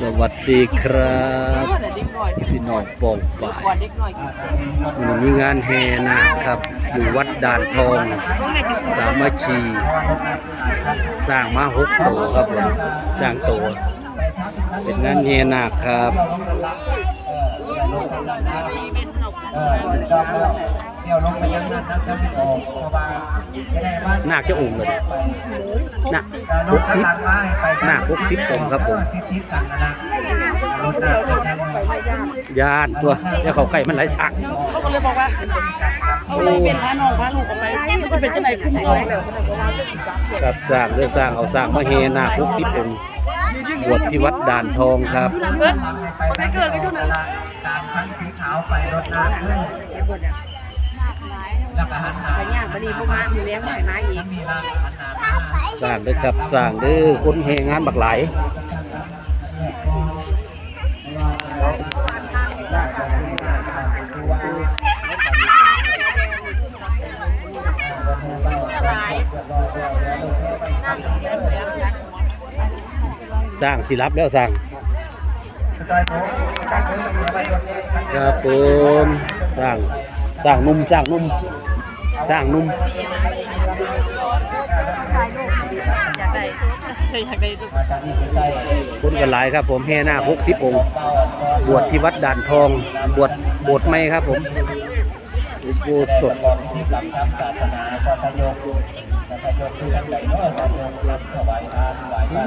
สวัสดีครับพี่น้องปองป่ายวันนี้งานแห่นาครับ อยู่วัดด่านทอง สามัคคีสร้างมาหกโตครับผมสร้างโตเป็นงานแห่นาครับ เออมันก็เที่ยวลงไปยังนั่นนั่นนั่นออกเพราะว่าจะได้ว่านาคจะองค์เลยนาคการหรถกสิบกำลังมาให้ไปนาคหกสิบองค์ครับผมที่ชิดกันนะนะรถนาคเป็นยังไงย่านตัวแล้วเขาใกล้มันไหลายสักเขาก็เลยบอกว่าเขาเลยเป็นพระน้องพระลูกออกไปมันจะเป็นจังไหนคุ้มครองแล้วครับสร้างเรื่องสร้างเอาสร้างมาเฮนาคหกสิบองค์บวชที่วัดด่านทองครับเบิร์ดไปเกิดก็ช่วงนั้นตามคันสีขาวไปรถนาคขึ้น แล้วก็หันหน้าไปย่างไปนี่พวกมาอยู่เลี้ยงหน่อยมาอีกมีนาคหันหน้ามาสร้างเด้อครับสร้างเด้อคนเฮงานบักหลายสร้างสิรับแล้วสร้างครับผมสร้างสร้างนุ่มสร้างนุ่ม สร้างนุ่มอยากได้อยากได้ลูกคนกันหลายครับผมแห่หน้าหกสิบองค์บวชที่วัดด่านทอง บวชบสถ์ไม่ครับผมอุโบสถที่หลักธรรมศาสนาก็ทยกทยกคือกันใหญ่เนาะทยกรับถวายทานถวายทา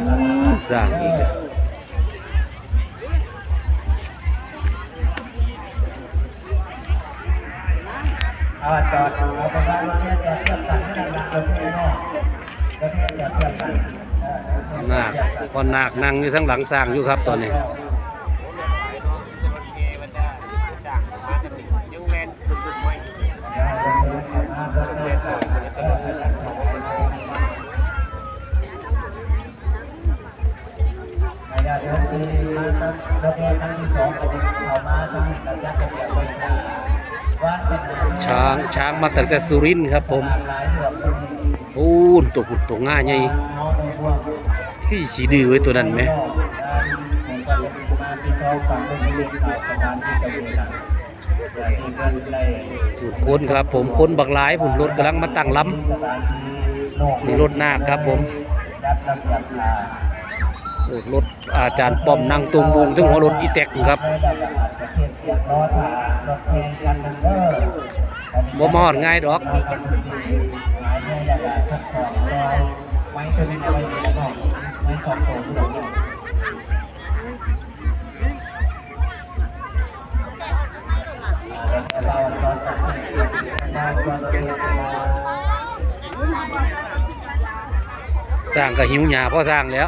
นสร้างอีก อะอ่าจอดเอาไปไว้ว่าเนี่ยจะเทียบกันให้หลักเราที่เนาะจะเทียบจะเทียบกันนาคพอนาคนั่งอยู่ทั้งหลังสร้างอยู่ครับตอนนี้ญาติโยมที่มาตั้งตั้งที่สองเป็นเขามาทั้งระยะเดียวกันวัดเป็น ช้างช้างมาตั้งแต่สุรินทร์ครับผมหลายเรื่องพูนตัวผุดตัวง่ายไงเอาไปพวกที่สีดื้อไว้ตัวนั้นไหมพูดคนครับผมคนบักหลายผมรถกำลังมาตั้งล้ำนี่รถนาคครับผม รถอาจารย์ป้อมนั่งตรงมุงถึงหัวรถอีแตกครับบ่มอดง่ายดอกสร้างกระหิวหยาพ่อสร้างแล้ว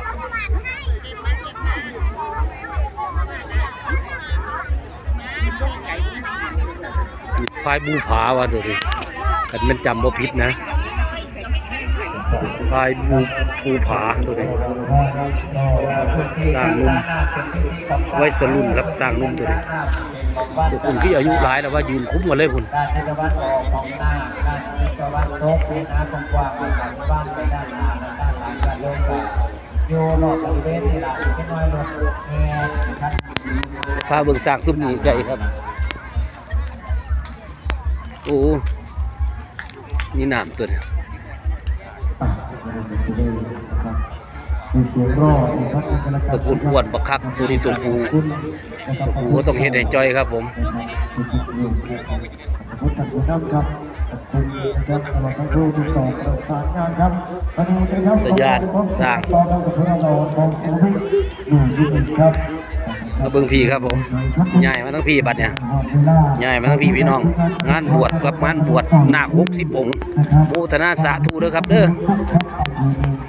พายบูผาว่าตัวนี้กันมันจำบ่ผิดนะพายบูภูผาตัวนี้สร้างนุ่มไว้สรุนครับสร้างนุ่มตัวนี้ตัวคุณที่อายุหลายแล้วว่ายืนคุ้มกันเลยคุณด้านทิศตะวันออกของหน้างๆไปทางบ้านไปด้านหน้าและด้านหลังด้านลงก็องแง่ครับพาเบิ่งสร้างซุ้มนี้ไกลครับ โอ้นี่น้ำตัวนี้ตะปูนอ้วนบักคักตัวนี้ตัวปูตัวปูก็ต้องเฮ็ดให้จ้อยครับผมพุทธคุณครับครับขอบคุณนะครับสำหรับท่านผู้ที่ต่อประสานงานครับวันนี้นะครับตะญาติสร้าง มาเบิ่งพี่ครับผมย้ายมาทั้งพี่บัดเนี่ยย้ายมาทั้งพี่พี่น้อง งานบวชกับงานบวชนาค60องค์โมทนาสาธุเด้อครับเด้อ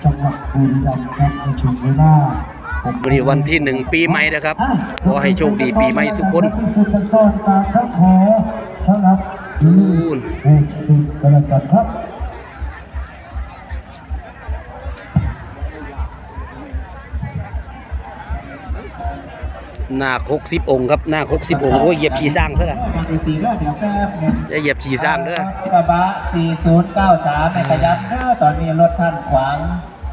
จังหวัดบุรีรัมย์ครับในช่วงเวลาวันนี้วันที่หนึ่งปีใหม่นะครับ ขอให้โชคดีปีใหม่ทุกคนสุ นตามครับขอสำหรับนู่นเอกสิทธิ์กระจัดครับนาค60องค์ครับนาค60องค์โอ้ยเหยียบขี่สร้างซะละตีก็เดี๋ยวแป๊บนึงจะเหยียบขี่สร้างเด้อกระบะ4093ในขยันเด้อตอนนี้รถท่านขวาง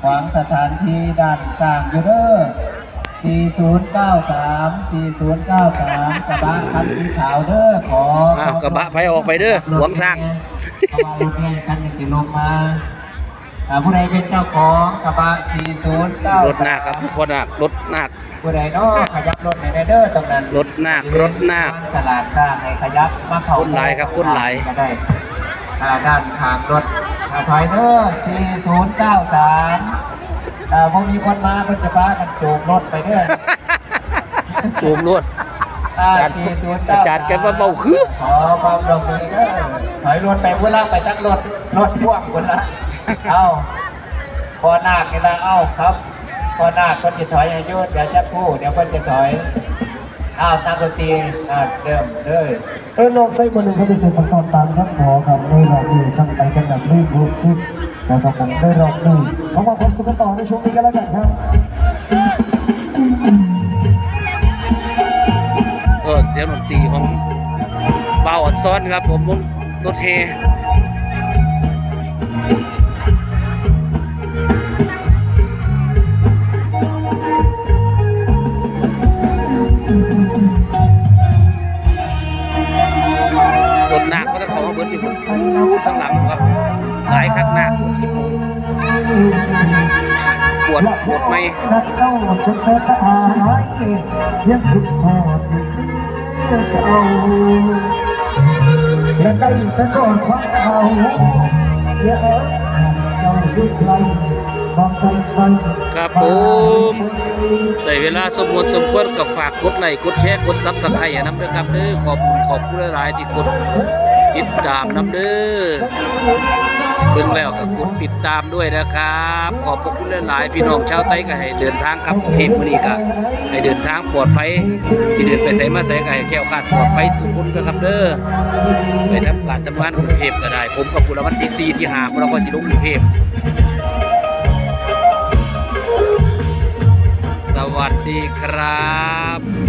ขวางสถานที่ด้านกลางอยู่เด้อ4093 4093 กระบะคันสีขาวเด้อขออ้าวกระบะไผออกไปเด้อหวงสร้างกระบะรถแม่คันหนึงสิลงมาอ่า ผู้ใดเป็นเจ้าของกระบะ4093รถนาคครับพ่อนาครถนาคผู้ใดเนาะขยับรถในเด้อตรงนั้นรถนาครถนาคสลาดสร้างให้ขยับมาเข้าคนหลายครับคนหลายก็ได้อ่าด้านทางรถอ่าถอยเด้อ4093อ่าพอมีคนมาเพิ่นจะพากันจูงรถไปเด้อจูงรวดอาจารย์อาจารย์แกว่าเบาคือขอความร่วมมือเด้อถอยรถไปพุ่นละไปตั้งรถรถพ่วงพุ่นละ เอาพอนาคนี่ละเอาครับ พอนาคคนจะถอยอายุเดี๋ยวจะพูดเดี๋ยวคนจะถอยเอาตั้งดนตรีอ่าเริ่มเด้อเออลองใส่คนหนึ่งเขาไปเซ็นประกอบตามทั้งหมอครับในรอบนี้ช่างไปกันแบบไม่รู้สึกนะครับผมได้รอบหนึ่งสองวันผมสุดต่อในช่วงนี้กันแล้วกันครับเออเสียงดนตรีของเบาอ่อนซ้อนครับผมวงรถเฮ ปวดปวดไหมนัดเจ้าจนแพ้ตายยังคิดพอดีเจ้าและได้แต่ก่อนความเขาเยอะเจ้ายุดไลมองใจครครับผมได้เวลาสมควรสมควรกับฝากกดไลค์กดแชร์กดซับสไครต์น้ำเด้อครับเด้อขอบคุณขอบคุณหลายที่กดติดตามน้ำเด้อ เบิ่งแล้วก็กดติดตามด้วยนะครับ ขอบพระคุณหลายๆพี่น้องชาวไต้ก็ให้เดินทางกับเทพมือนี้ก็ให้เดินทางปลอดภัยที่เดินไปไสมาไสก็ให้แคล้วคลาดปลอดภัยสุขคนนครับเด้อไปทำการทำงานกรุงเทพก็ได้ ผมกับคุณวันที่4ที่5เราก็สิลงกรุงเทพสวัสดีครับ